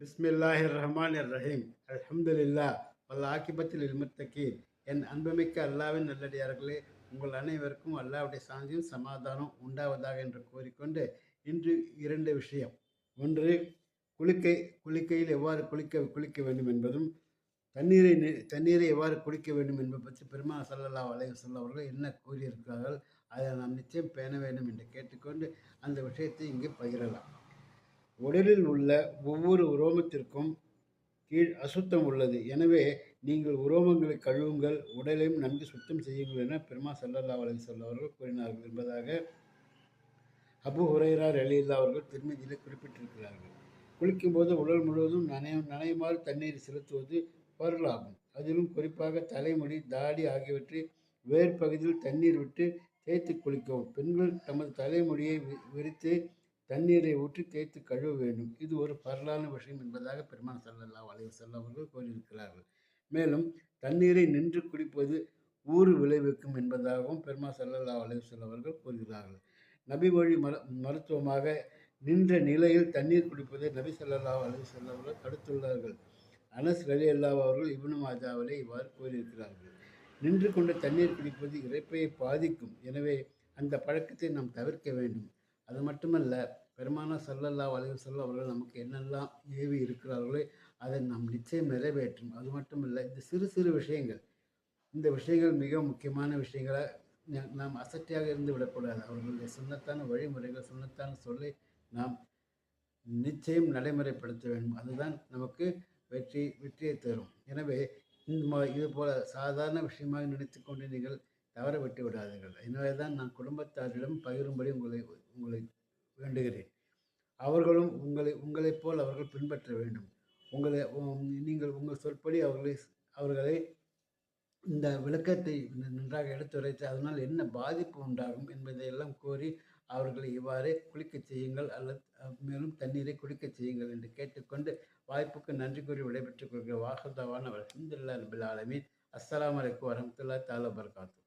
பிஸ்மில்லாஹி ரஹ்மான் ரஹீம் அலமதுல்லா வல் ஆக்கிபத்தில் இல்முத்தகீன் என் அன்புமிக்க அல்லாவின் நல்லடியார்களே உங்கள் அனைவருக்கும் அல்லாவுடைய சாந்தியும் சமாதானம் உண்டாவதாக என்று கூறிக்கொண்டு இன்று இரண்டு விஷயம். ஒன்று குளிக்கை குளிக்கையில் எவ்வாறு குளிக்க குளிக்க வேண்டும் என்பதும் தண்ணீரை நி- தண்ணீரை எவ்வாறு குளிக்க வேண்டும் என்பதை பற்றி பெருமா சல்லல்லா அலைஹி சொல்லவர்கள் என்ன கூறியிருக்கிறார்கள் அதை நாம் நிச்சயம் பேண வேண்டும் என்று கேட்டுக்கொண்டு அந்த விஷயத்தை இங்கே பகிரலாம். உடலில் உள்ள ஒவ்வொரு உரோமத்திற்கும் கீழ் அசுத்தம் உள்ளது. எனவே நீங்கள் உரோமங்களை கழுவுங்கள் உடலையும் நன்கு சுத்தம் செய்யுங்கள் என பெருமா சல்லல்லா அலி அவர்கள் கூறினார்கள் என்பதாக அபு ஹுரைரா ரலில்லா அவர்கள் திருமதியில் குறிப்பிட்டிருக்கிறார்கள். குளிக்கும்போது உடல் முழுவதும் நனையும் நனையுமாறு தண்ணீர் செலுத்துவது பொருளாகும். அதிலும் குறிப்பாக தலைமுடி தாடி ஆகியவற்றை வேர் பகுதியில் தண்ணீர் விட்டு தேய்த்து குளிக்கவும். பெண்கள் தமது தலைமுடியை வி- விரித்து தண்ணீரை ஊற்றி தேய்த்து கழுவ வேண்டும். இது ஒரு பரலான விஷயம் என்பதாக பெருமான் சல்லல்லா வளைவு செல்ல அவர்கள் கூறியிருக்கிறார்கள். மேலும் தண்ணீரை நின்று குடிப்பது ஊறு விளைவிக்கும் என்பதாகவும் பெருமா சல்லல்லா வளைவு செல்ல அவர்கள் கூறுகிறார்கள். நபி வழி மரு மருத்துவமாக நின்ற நிலையில் தண்ணீர் குடிப்பதை நபி செல்லல்லா வளைவு செல்ல அவர்கள் தடுத்துள்ளார்கள். அனஸ் ரலி அல்லா அவர்கள் இப்னு மாஜாவிலே இவ்வாறு கூறியிருக்கிறார்கள். நின்று கொண்டு தண்ணீர் குடிப்பது இறைப்பையை பாதிக்கும். எனவே அந்த பழக்கத்தை நாம் தவிர்க்க வேண்டும். அது மட்டுமல்ல பெருமானா சல்லல்லா அலைஹி வஸல்லம் அவர்கள் நமக்கு என்னெல்லாம் ஏவி இருக்கிறார்களோ அதை நாம் நிச்சயம் நிறைவேற்றும். அது மட்டுமல்ல இந்த சிறு சிறு விஷயங்கள் இந்த விஷயங்கள் மிக முக்கியமான விஷயங்களை நாம் அசட்டியாக இருந்து விடக்கூடாது. அவர்களுடைய சுண்ணத்தான வழிமுறைகள் சுண்ணத்தான சொல்லை நாம் நிச்சயம் நடைமுறைப்படுத்த வேண்டும். அதுதான் நமக்கு வெற்றி வெற்றியை தரும். எனவே இந்த மா- இது போல சாதாரண விஷயமாக நினைத்து கொண்டு நீங்கள் தவற விட்டு விடாதீர்கள். எனவே தான் நான் குடும்பத்தாரிடம் பகிரும்படி உங்களை உங்களை வேண்டுகிறேன். அவர்களும் உங்களை உங்களைப் போல் அவர்கள் பின்பற்ற வேண்டும். உங்களை நீங்கள் உங்கள் சொற்படி அவர்களை அவர்களை இந்த விளக்கத்தை நன்றாக எடுத்துரைத்து அதனால் என்ன பாதிப்பு உண்டாகும் என்பதையெல்லாம் கூறி அவர்களை இவ்வாறே குளிக்கச் செய்யுங்கள் அல்லது மேலும் தண்ணீரை குளிக்கச் செய்யுங்கள் என்று கேட்டுக்கொண்டு வாய்ப்புக்கு நன்றி கூறி விடைபெற்றுக் கொள்கிற வாகதாவான ஹிந்துல்லா நபில் ஆலமீன். அஸ்லாம் அலைக்கும் வரமத்துல்லா தாலா பர்காத்து